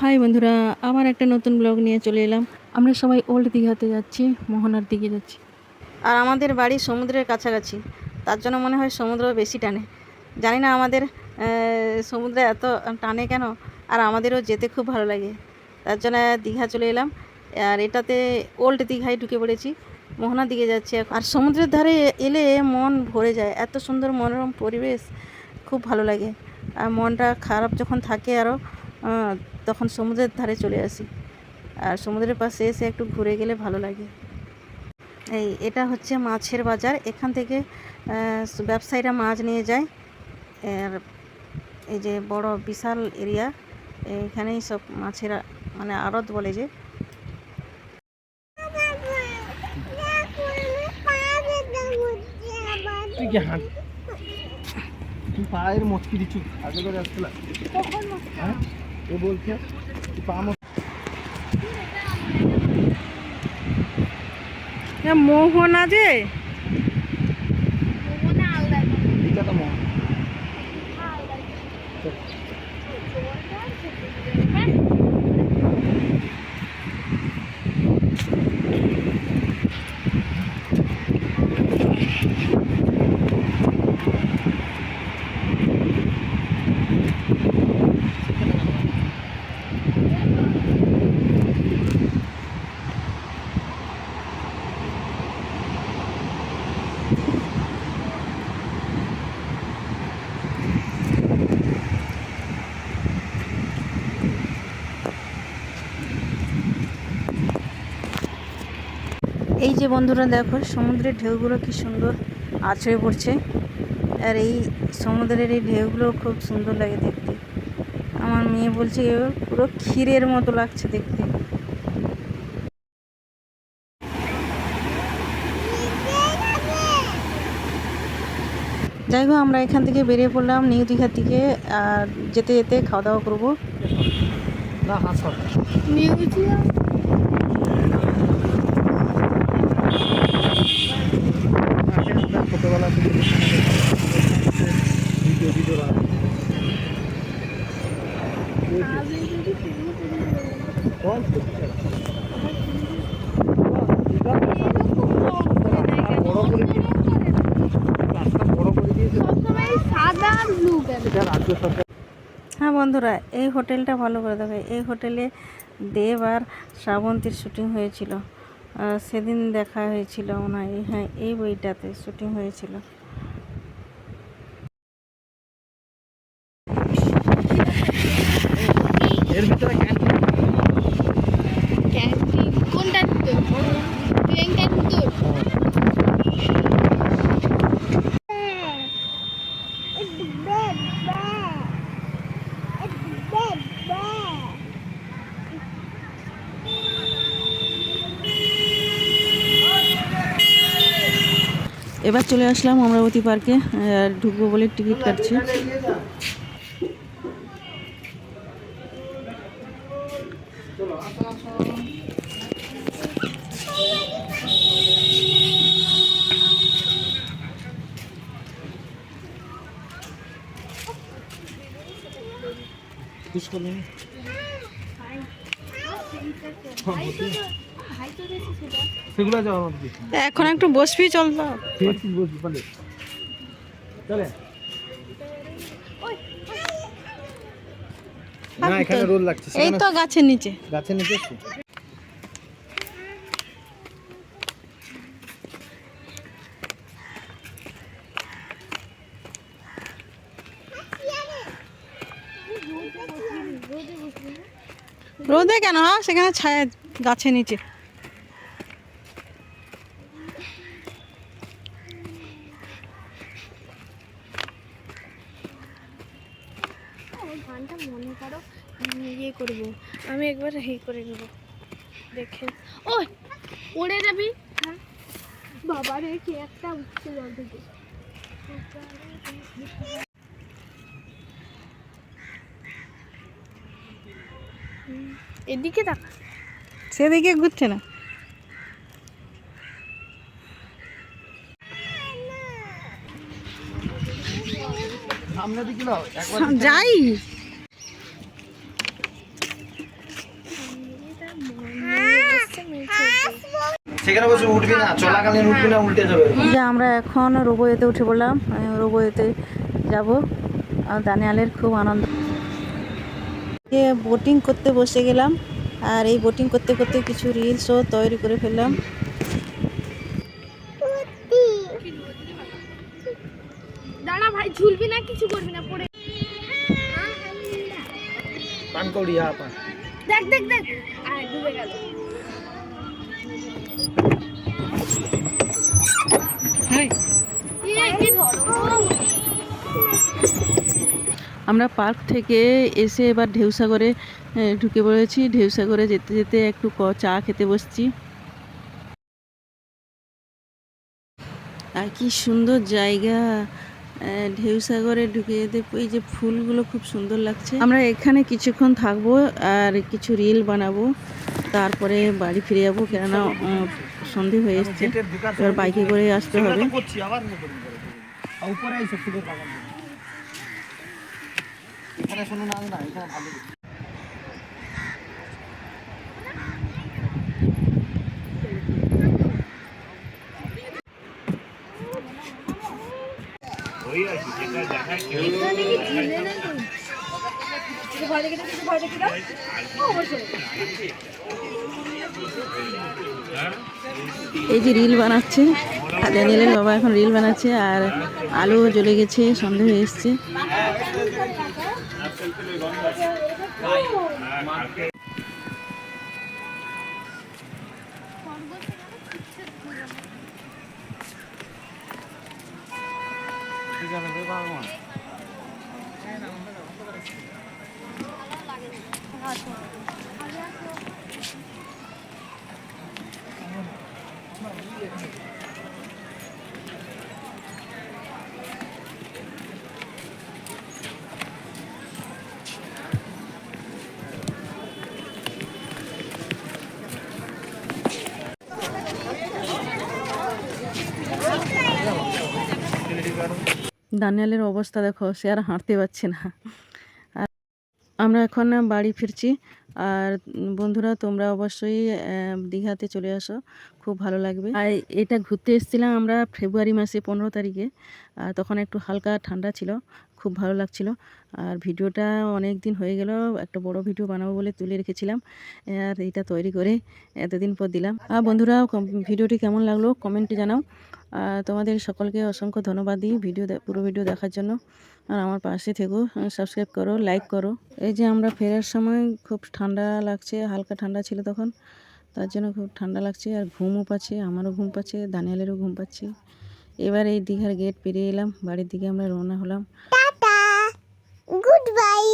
High বন্ধুরা আবার একটা নতুন ব্লগ নিয়ে চলে এলাম। আমরা সবাই ওল্ড দীঘাতে যাচ্ছি মোহনার দিকে যাচ্ছি। আর আমাদের বাড়ি সমুদ্রের কাছাকাছি তার জন্য মনে হয় সমুদ্র বেশি টানে। জানি না আমাদের সমুদ্রে এত টানে কেন আর আমাদেরও যেতে খুব ভালো লাগে। তার জন্য দীঘা চলে এলাম। আর এটাতে ওল্ড দীঘায় ঢুকে পড়েছি। মোহনার দিকে যাচ্ছি আর সমুদ্রের ধারে এলে মন ভরে যায়। এত সুন্দর মনোরম পরিবেশ, খুব ভালো লাগে। আর মনটা খারাপ যখন থাকে আরও তখন সমুদ্রের ধারে চলে আসি। আর সমুদ্রের পাশে এসে একটু ঘুরে গেলে ভালো লাগে। এই, এটা হচ্ছে মাছের বাজার। এখান থেকে ব্যবসায়ীরা মাছ নিয়ে যায়। আর এই যে বড় বিশাল এরিয়া এখানেই সব মাছের মানে আড়ত বলে যে। পায়ের মস্কি দিচ্ছু? আগে করে আসছিল হ্যাঁ? ও বলছে পা মোহনা যে মস্কিটা তো মন এই যে বন্ধুরা দেখো সমুদ্রের ঢেউগুলো কি সুন্দর আছড়ে পড়ছে। আর এই সমুদ্রের এই ঢেউগুলো খুব সুন্দর লাগে দেখতে। আমার মেয়ে বলছে পুরো ক্ষীরের মতো লাগছে দেখতে। যাই হোক আমরা এখান থেকে বেরিয়ে পড়লাম নিউ দীঘার দিকে আর যেতে যেতে খাওয়া দাওয়া করব। না হাত সর ছোটবেলা থেকে ভিডিও ভিডিও বড় করে দিয়ে- রাস্তা বড় করে দিয়েছে সাদা আর ব্লু কেন এটা রাজ্য সরকার হ্যাঁ বন্ধুরা, এই হোটেলটা ভালো করে দেখো। এই হোটেলে দেব আর শ্রাবন্তীর শুটিং হয়েছিল। সেদিন দেখা হয়েছিল হয় হ্যাঁ এই বইটাতে শুটিং হয়েছিল। এবার চলে আসলাম অমরাবতী পার্কে ঢুকবো বলে টিকিট কাটছি। পুশ করলি সেগুলো যাওয়া এখন একটু বসবি চল তো খেয়েছিস পালে। চলে। না এখানে রোদ লাগছে এই তো গাছের নিচে। গাছের নিচে রোদে কেন? হ্যাঁ সেখানে ছায়া গাছের নিচে গানটা মনে করো ইয়ে করব আমি একবার হে করে নেব। দেখে ওই উড়ে যাবি? হ্যাঁ। বাবা রে কি একটা উঠছে জল থেকে এদিকে তাকা। সেদিকে ঘুরছে না। সামনে দিকে নাও যাই। সেখানে বসে উঠবি না চলাকালীন উঠবি না উল্টে যাবে। যে আমরা এখন রোবয়েতে উঠে পড়লাম রোবয়েতে যাব। আর দানিয়ালের খুব আনন্দ। বোটিং করতে বসে গেলাম আর এই বোটিং করতে করতে কিছু রিলসও তৈরি করে ফেললাম। দাঁড়া ভাই ঝুলবি না কিছু করবি না পড়ে। পান কৌড়ি হ্যাঁ দেখ দেখ দেখ। আর ডুবে গেল। আমরা পার্ক থেকে এসে এবার ঢেউসাগরে ঢুকে পড়েছি। ঢেউসাগরে যেতে যেতে একটু ক- চা খেতে বসছি। আর কি সুন্দর জায়গা। এ, ঢেউসাগরে ঢুকে যেতে এই যে ফুলগুলো খুব সুন্দর লাগছে। আমরা এখানে কিছুক্ষণ থাকব আর কিছু রিল বানাবো। তারপরে বাড়ি ফিরে যাব কেননা সন্ধে হয়ে এসছে। এবার বাইকে করে আসতে হবে। উপরে এখানে শুনুন না এখানে ভালো এই যে রিল বানাচ্ছে দানিয়েলের বাবা এখন রিল বানাচ্ছে আর আলো জ্বলে গেছে সন্ধে হয়ে এসছে 时在了，没法弄了。拿给你，看。好，谢。দানিয়ালের অবস্থা দেখো, সে আর হাঁটতে পারছে না। আর আমরা এখন বাড়ি ফিরছি। আর বন্ধুরা, তোমরা অবশ্যই দীঘাতে চলে আসো, খুব ভালো লাগবে। আর এটা ঘুরতে এসেছিলাম আমরা ফেব্রুয়ারি মাসে পনেরো তারিখে। আর তখন একটু হালকা ঠান্ডা ছিল, খুব ভালো লাগছিল। আর ভিডিওটা অনেক দিন হয়ে গেল, একটা বড় ভিডিও বানাবো বলে তুলে রেখেছিলাম। আর এটা তৈরি করে এতদিন পর দিলাম। আর বন্ধুরা ভিডিওটি কেমন লাগল, কমেন্টে জানাও। তোমাদের সকলকে অসংখ্য ধন্যবাদ দিই ভিডিও পুরো ভিডিও দেখার জন্য। আর আমার পাশে থেকো সাবস্ক্রাইব করো লাইক করো। এই যে আমরা ফেরার সময় খুব ঠান্ডা লাগছে, হালকা ঠান্ডা ছিল তখন। তার জন্য খুব ঠান্ডা লাগছে আর ঘুমও পাচ্ছে, আমারও ঘুম পাচ্ছে, দানিয়ালেরও ঘুম পাচ্ছে। এবার এই দীঘার গেট পেরিয়ে এলাম, বাড়ির দিকে আমরা রওনা হলাম। Good bye.